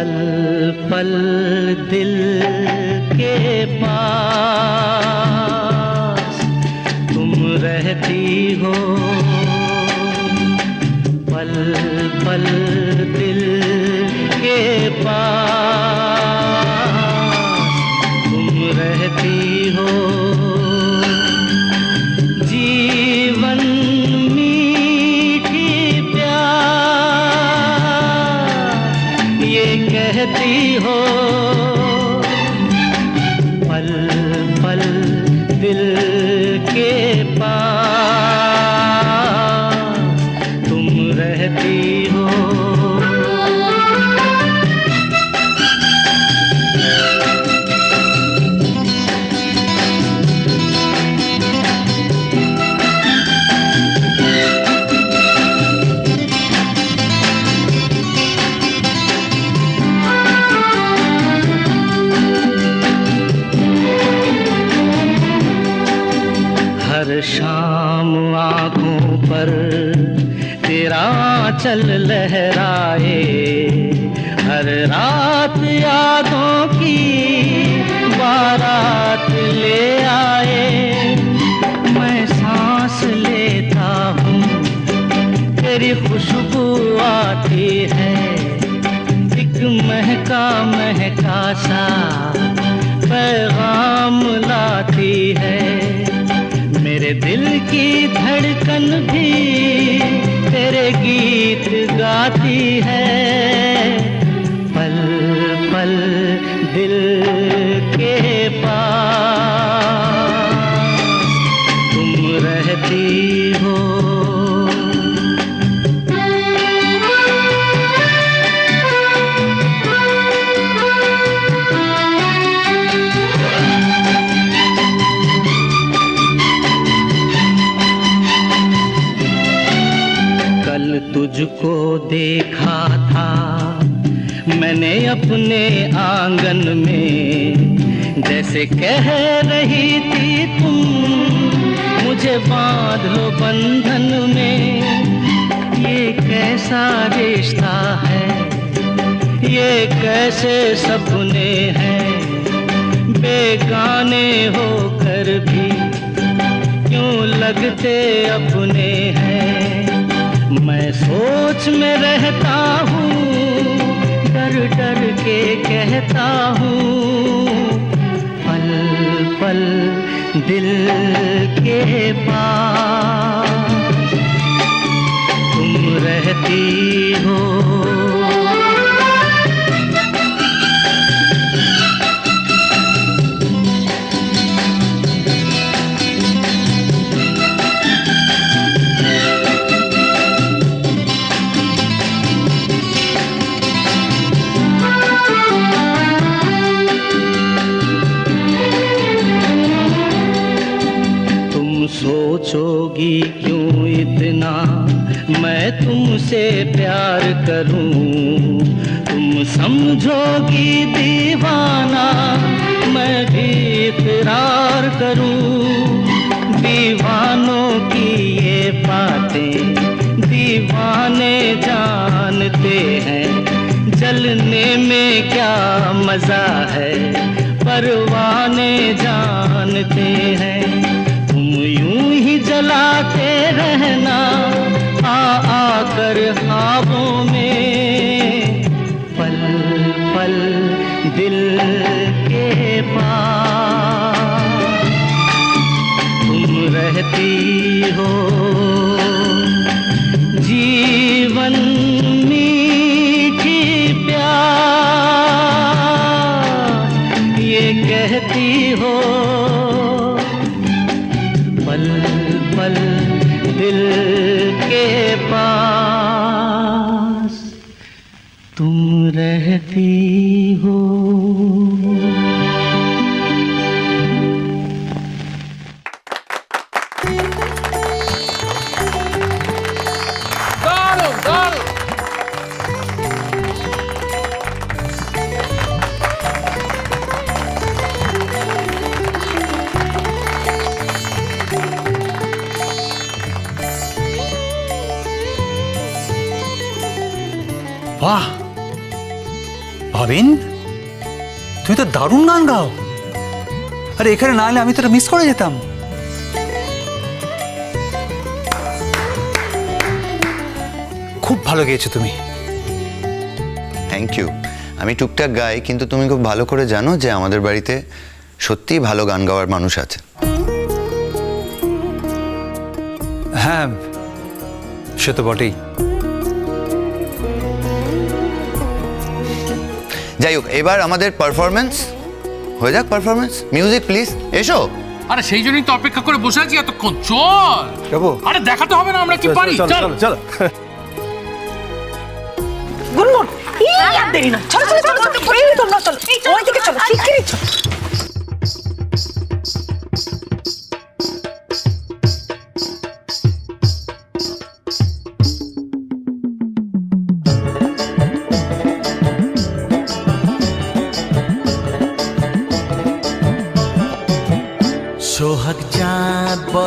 पल पल दिल के पास तुम रहती हो हर शाम आँखों पर, तेरा चल लहराए। हर रात यादों की बारात ले आए। मैं सांस लेता हूँ, तेरी खुशबू आती है। एक महका महका सा पैगाम लाती है। दिल की धड़कन भी तेरे गीत गाती है। देखा था। मैंने अपने आँगन में जैसे कह रही थी तुम मुझे बाँध लो बंधन में। ये कैसा रिश्ता है? ये कैसे सपने हैं? बेगाने होकर भी क्यों लगते अपने हैं? मैं सोच में रहता हूँ, डर डर के कहता हूँ, पल पल दिल के पास। तुम रहती हो सोचोगी क्यों इतना? मैं तुमसे प्यार करूँ। तुम समझोगी दीवाना, मैं भी इकरार करूँ। दीवानों की ये बातें दीवाने जानते हैं। जलने में क्या मज़ा है? परवाने जानते हैं। यूँ ही जलाते रहना, आ आकर ख्वाबों में। पल पल दिल के पास। तुम रहती हो, जीवन तुम रहती हो। वाह। ভাবিন তুমি তো দারুণ গান গাও। আরে এখানে না এলে আমি তো মিস করে যেতাম। খুব ভালো গেয়েছো তুমি। থ্যাংক ইউ আমি টুকটাক গাই কিন্তু তুমি খুব ভালো করে জানো যে আমাদের বাড়িতে সত্যিই ভালো গান গাওয়ার মানুষ আছে। হ্যাঁ সে তো বটেই। যাই হোক এবার আমাদের পারফরমেন্স হয়ে যাক পারফরমেন্স মিউজিক প্লিজ এসো আরে সেই জন্যই তো অপেক্ষা করে বসে আছি এতক্ষণ চল যাব আরে দেখাতে হবে না আমরা কি পারি চল চলো গুনগুন এই আর দেরি না চলো চলো চলো চলো চল চল চলো চল চলো চল চলো সোহাগ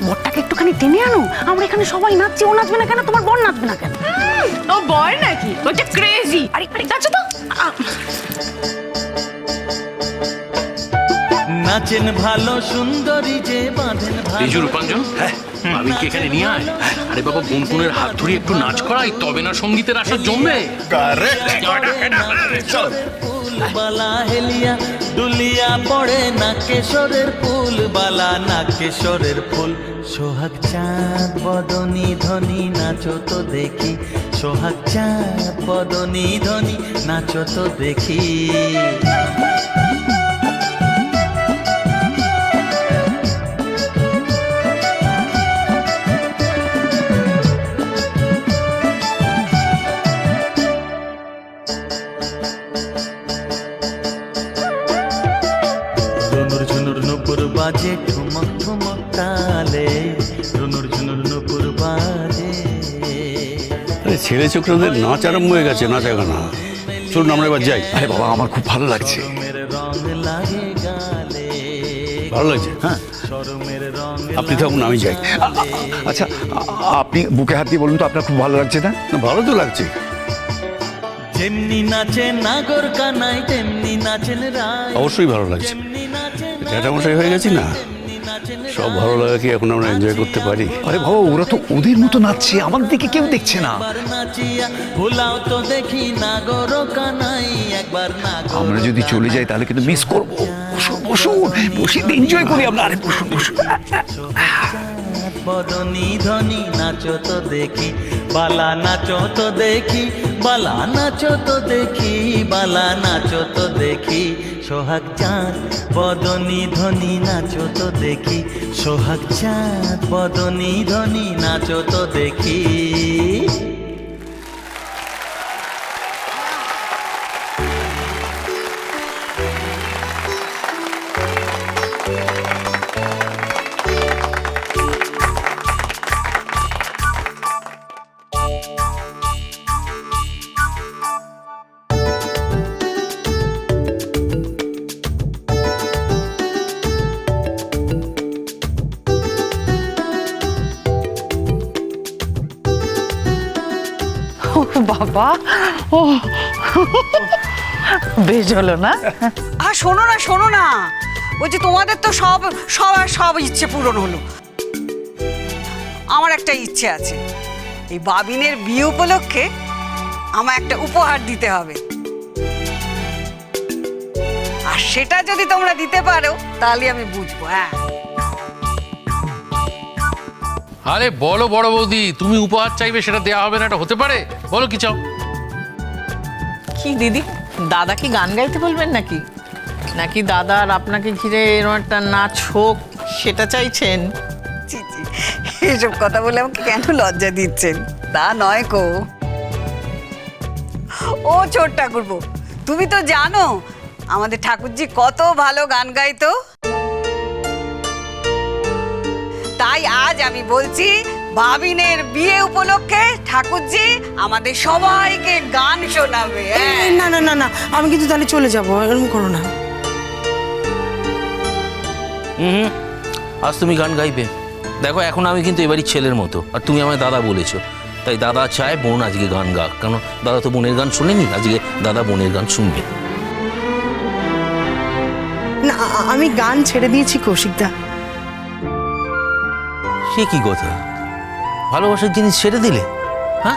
বরটাকে একটুখানি টেনে আনো? আমরা এখানে সবাই নাচছি ও নাচবে না কেন? তোমার বর নাচবে না কেন? ও বয় নাকি? ওটা ক্রেজি আরে আরে নাচো তো। নাচেন ভালো সুন্দরী যে বাঁধেন ভালো রিজু রূপাঞ্জন হ্যাঁ। আমি কি এখানে নিয়ে আয়? আরে বাবা গুনগুনের হাত ধরে একটু নাচ করাই তবে না সঙ্গীতের আসর জমবে। ফুল বালা হেলিয়া, দুলিয়া পড়ে না কেশরের ফুল বালা না কেশরের ফুল। সোহাগ চাঁদ, বদনি ধনি, নাচো তো দেখি। সোহাগ চাঁদ, বদনি ধনি, নাচো তো দেখি। বাজে ঠুমক ঠুমক তালে রুনুর ঝুনুর নুপুর বাজে। আরে ছেলে ছোকরাদের নাচ আরম্ভ হয়ে গেছে নাচা গানা চলুন আমরা এবার যাই। আরে বাবা আমার খুব ভালো লাগছে। ভালো লাগছে? হ্যাঁ। সরমের রং আপনি থাকুন আমি যাই। আচ্ছা আপনি বুকে হাত দিয়ে বলুন তো আপনার খুব ভালো লাগছে না? না, ভালো তো লাগছে। যেমনি নাচে নাগর কানাই তেমনি নাচেন রায়। অবশ্যই ভালো লাগছে। জ্যাঠামশাই হয়ে গেছি না? নাচেন সব ভালো লাগা কি এখন আমরা এনজয় করতে পারি? আরে বাবা ওরা তো ওদের মতো নাচছে আমাদের দিকে কেউ দেখছে না। ভুলাও তো দেখি নাগর কানাই একবার নাগর আমরা যদি চলে যাই তাহলে কিন্তু মিস করব। বসুন বসুন বসে এনজয় করি আমরা। আরে বসুন বসুন। বদনি ধনি নাচো তো দেখি বালা নাচো তো দেখি বালা নাচো তো দেখি বালা নাচো তো দেখি। সোহাগ চাঁদ বদনী ধনি নাচো তো দেখি। সোহাগ চাঁদ বদনী ধনি নাচো তো দেখি। বাবা। ও। বেশ হলো না? আর শোনো না শোনো না। বলছি তোমাদের তো সব সবার সব ইচ্ছে পূরণ হলো। আমার একটা ইচ্ছে আছে। এই বাবিনের বিয়ে উপলক্ষে আমার একটা উপহার দিতে হবে। আর সেটা যদি তোমরা দিতে পারো, তাহলে আমি বুঝব হ্যাঁ। আরে বলো বড় বৌদি তুমি উপহার চাইবে সেটা দেওয়া হবে না এটা হতে পারে? বলো কি চাও? কি দিদি দাদা কি গান গাইতে বলবেন নাকি? নাকি দাদা আর আপনাকে ঘিরে এরকম একটা নাচ হোক সেটা চাইছেন? ছি, ছি, এসব কথা বলে আমাকে কেন লজ্জা দিচ্ছেন? তা নয় কো। ও ছোট ঠাকুরপো তুমি তো জানো আমাদের ঠাকুরজি কত ভালো গান গাইতো। তাই আমি বলছি ভাবিনের বিয়ে উপলক্ষে ঠাকুরজি আমাদের সবাইকে গান শোনাবে হ্যাঁ। না না না না আমি কিন্তু তাহলে চলে যাব এরকম করো না। হুম আজ তুমি গান গাইবে। দেখো এখন আমি কিন্তু এবারই ছেলের মতো আর তুমি আমায় দাদা বলেছ। তাই দাদা চায় বোন আজকে গান গাক কেন? দাদা তো বোনের গান শোনেনি আজকে দাদা বোনের গান শুনবে। না আমি গান ছেড়ে দিয়েছি কৌশিকদা। সে কি কথা? ভালোবাসার জিনিস ছেড়ে দিলে? হ্যাঁ?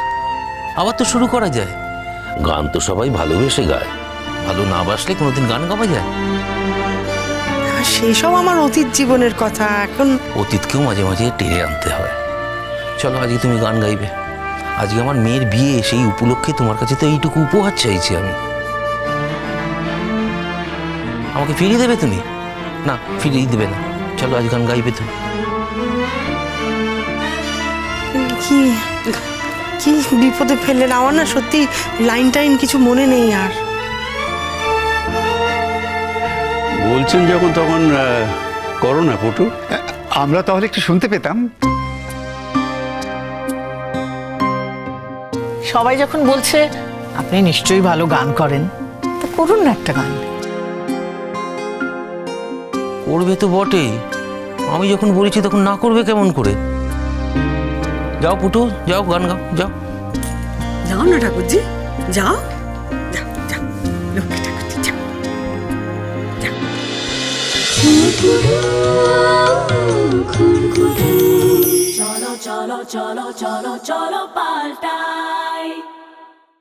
আবার তো শুরু করা যায়। গান তো সবাই ভালোবেসে গায়। ভালো না বাসলে কোনোদিন গান গাওয়া যায়? সেসব আমার অতীত জীবনের কথা। এখন অতীতকেও মাঝে মাঝে টেনে আনতে হয়। চলো আজকে তুমি গান গাইবে। আজকে আমার মেয়ের বিয়ে সেই উপলক্ষে তোমার কাছে তো এইটুকু উপহার চাইছি আমি। আমাকে ফিরিয়ে দেবে তুমি? না ফিরিয়ে দেবে না। চলো আজ গান গাইবে তুমি। কি? কি বিপদে ফেললেন আমার না সত্যি লাইন টাইন কিছু মনে নেই আর। বলছেন যখন তখন আহ, করো না পটু আমরা তাহলে একটু শুনতে পেতাম। সবাই যখন বলছে আপনি নিশ্চয়ই ভালো গান করেন তা করুন না একটা গান। করবে তো বটেই। আমি যখন বলেছি তখন না করবে কেমন করে? যাও পুটু যাও গান গাও যাও যাও না ঠাকুরজি যাও লক্ষ্মী ঠাকুরজি যাও cholo, cholo, cholo, cholo, cholo, palta.